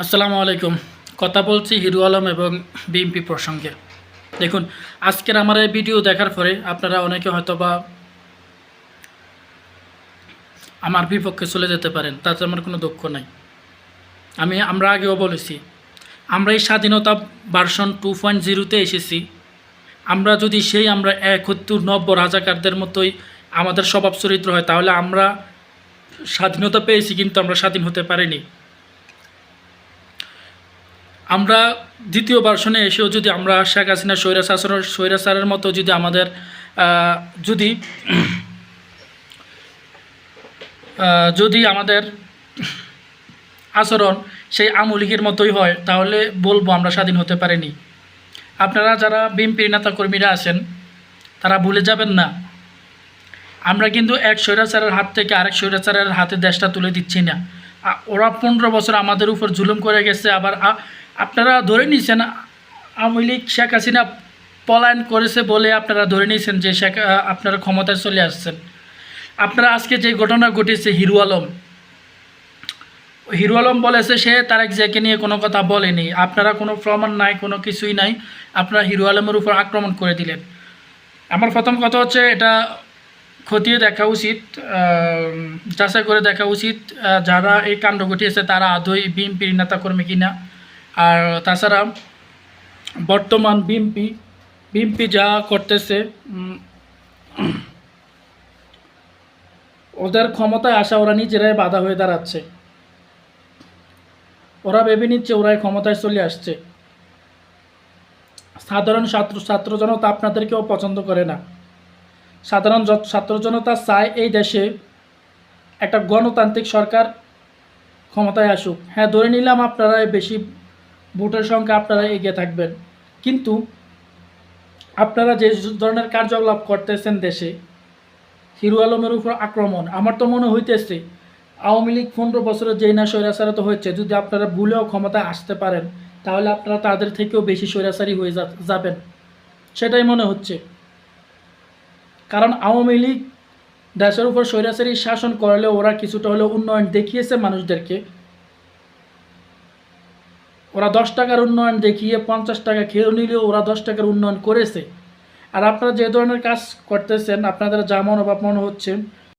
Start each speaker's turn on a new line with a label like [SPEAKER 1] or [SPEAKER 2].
[SPEAKER 1] আসসালামু আলাইকুম। কথা বলছি হিরু আলম এবং বিএমপি প্রসঙ্গে। দেখুন, আজকের আমার এই ভিডিও দেখার পরে আপনারা অনেকে হয়তো বা আমার বিপক্ষে চলে যেতে পারেন, তাতে আমার কোনো দুঃখ নাই। আমি, আমরা আগেও বলেছি, আমরা এই স্বাধীনতা ভার্সন টু পয়েন্ট জিরোতে এসেছি। আমরা যদি সেই আমরা একত্তর নব্য রাজাকারদের মতোই আমাদের স্বভাব চরিত্র হয়, তাহলে আমরা স্বাধীনতা পেয়েছি কিন্তু আমরা স্বাধীন হতে পারিনি। আমরা দ্বিতীয় ভার্সনে এসেও যদি আমরা শেখ হাসিনা স্বৈরা শাসনের স্বৈরাচারের মতো যদি আমাদের যদি যদি আমাদের আচরণ সেই আমলিগের মতোই হয়, তাহলে বলব আমরা স্বাধীন হতে পারিনি। আপনারা যারা বিএনপির নেতা কর্মীরা আছেন, তারা ভুলে যাবেন না। আমরা কিন্তু এক স্বৈরাচারের হাত থেকে আরেক স্বৈরাচারের হাতে দেশটা তুলে দিচ্ছি না। ওরা পনেরো বছর আমাদের উপর জুলুম করে গেছে, আবার আপনারা ধরে নিয়েছেন আওয়ামী লীগ শেখ হাসিনা পলায়ন করেছে বলে আপনারা ধরে নিয়েছেন যে শেখ আপনারা ক্ষমতায় চলে আসছেন। আপনারা আজকে যে ঘটনা ঘটেছে, হিরু আলম। হিরু আলম বলেছে, সে তারেক জিয়াকে নিয়ে কোনো কথা বলেনি। আপনারা কোনো প্রমাণ নাই, কোনো কিছুই নাই। আপনারা হিরু আলমের উপর আক্রমণ করে দিলেন। আমার প্রথম কথা হচ্ছে, এটা খতিয়ে দেখা উচিত যাচাই করে দেখা উচিত যারা এই কাণ্ড ঘটিয়েছে, তারা আদৌ বিএনপির নেতাকর্মী কিনা। আর তাছাড়া বর্তমান বিএনপি বিএনপি যা করতেছে ওদের ক্ষমতায় আসা ওরা নিজেরাই বাধা হয়ে দাঁড়াচ্ছে। ওরা ভেবে নিচ্ছে ওরাই ক্ষমতায় চলে আসছে। সাধারণ ছাত্র ছাত্র জনতা আপনাদেরকেও পছন্দ করে না। সাধারণ ছাত্র জনতা চায় এই দেশে একটা গণতান্ত্রিক সরকার ক্ষমতায় আসুক। হ্যাঁ ধরে নিলাম আপনারা বেশি ভোটের সংখ্যা আপনারা এগিয়ে থাকবেন। কিন্তু আপনারা যে ধরনের কার্যকলাপ করতেছেন দেশে, হিরু আলমের উপর আক্রমণ, আমার তো মনে হইতেছে আওয়ামী লীগ পনেরো বছরের যেই না স্বৈরাচারিত হয়েছে, যদি আপনারা ভুলেও ক্ষমতায় আসতে পারেন, তাহলে আপনারা তাদের থেকেও বেশি স্বৈরাচারী হয়ে যাবেন। সেটাই মনে হচ্ছে। কারণ আওয়ামী লীগ দেশের উপর স্বৈরাচারী শাসন করলে ওরা কিছুটা হলেও উন্নয়ন দেখিয়েছে মানুষদেরকে। ওরা দশ টাকার উন্নয়ন দেখিয়ে পঞ্চাশ টাকা খেয়েও নিলেও ওরা দশ টাকার উন্নয়ন করেছে। আর আপনারা যে ধরনের কাজ করতেছেন, আপনাদের যা মনোভাব মনে হচ্ছে